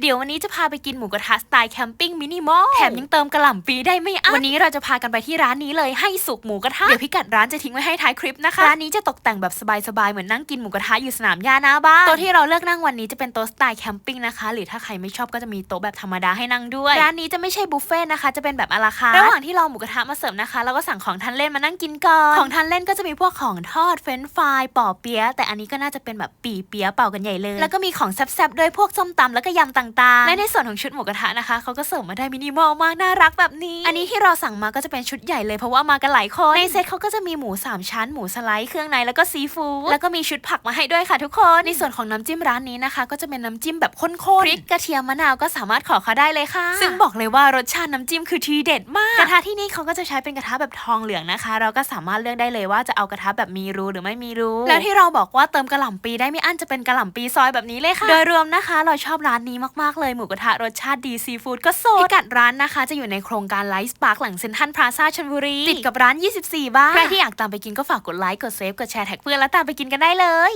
เดี๋ยววันนี้จะพาไปกินหมูกระทะสไตล์แคมปิ้งมินิมอล แถมยังเติมกระหล่ำปีได้ไม่อั้น วันนี้เราจะพากันไปที่ร้านนี้เลยให้สุกหมูกระทะ เดี๋ยวพิกัดร้านจะทิ้งไว้ให้ท้ายคลิปนะคะ ร้านนี้จะตกแต่งแบบสบายๆ เหมือนนั่งกินหมูกระทะอยู่สนามหญ้าหน้าบ้าน โต๊ะที่เราเลือกนั่งวันนี้จะเป็นโต๊ะสไตล์แคมปิ้งนะคะ หรือถ้าใครไม่ชอบก็จะมีโต๊ะแบบธรรมดาให้นั่งด้วย ร้านนี้จะไม่ใช่บุฟเฟ่ต์นะคะ จะเป็นแบบอาราคาร์ทระหว่างที่รอหมูกระทะมาเสิร์ฟนะคะเราก็สั่งของทานเล่นมานั่งกินก่อน ของทานเล่นก็จะมีพวกของทอดเฟรนช์ฟรายปอเปี๊ยะแต่อันนี้ก็น่าจะเป็นแบบปีเปี๊ยะเป่ากันใหญ่เลย แล้วก็มีของแซ่บๆด้วยพวกส้มตำแล้วก็ยำต่างๆ และในส่วนของชุดหมูกระทะนะคะเขาก็เสิร์ฟมาได้มินิมอลมากน่ารักแบบนี้ อันนี้ที่เราสั่งมาก็จะเป็นชุดใหญ่เลยเพราะว่ามากันหลายคนในเซตเขาก็จะมีหมูสามชั้นหมูสไลด์เครื่องในแล้วก็ซีฟู้ดแล้วก็มีชุดผักมาให้ด้วยค่ะทุกคนในส่วนของน้ำจิ้มร้านนี้นะคะ ก็จะเป็นน้ำจิ้มแบบข้นๆพริกกระเทียมมะนาวก็สามารถขอเขาได้เลยค่ะ ซึ่งบอกเลยว่ารสชาติน้ำจิ้มคือทีเด็ดมากกระทะที่นี่เขาก็จะใช้เป็นกระทะแบบทองเหลืองนะคะ เราก็สามารถเลือกได้เลยว่าจะเอากระทะแบบมีรูหรือไม่มีรูแล้วที่เราบอกว่าเติมกระหล่ำปีได้ไม่อั้นจะเป็นกระหล่ำปีซอยแบบนี้เลยค่ะ โดยรวมนะคะ เราชอบร้านนี้มากๆเลยหมูกระทะรสชาติดีซีฟู้ดก็สดพิกัดร้านนะคะ จะอยู่ในโครงการไลฟ์สปาร์คหลังเซ็นทรัลพลาซ่าชลบุรี ติดกับร้าน 24 บ้านใครที่อยากตามไปกินก็ฝากกดไลค์กดเซฟกดแชร์แท็กเพื่อนแล้วตามไปกินกันได้เลย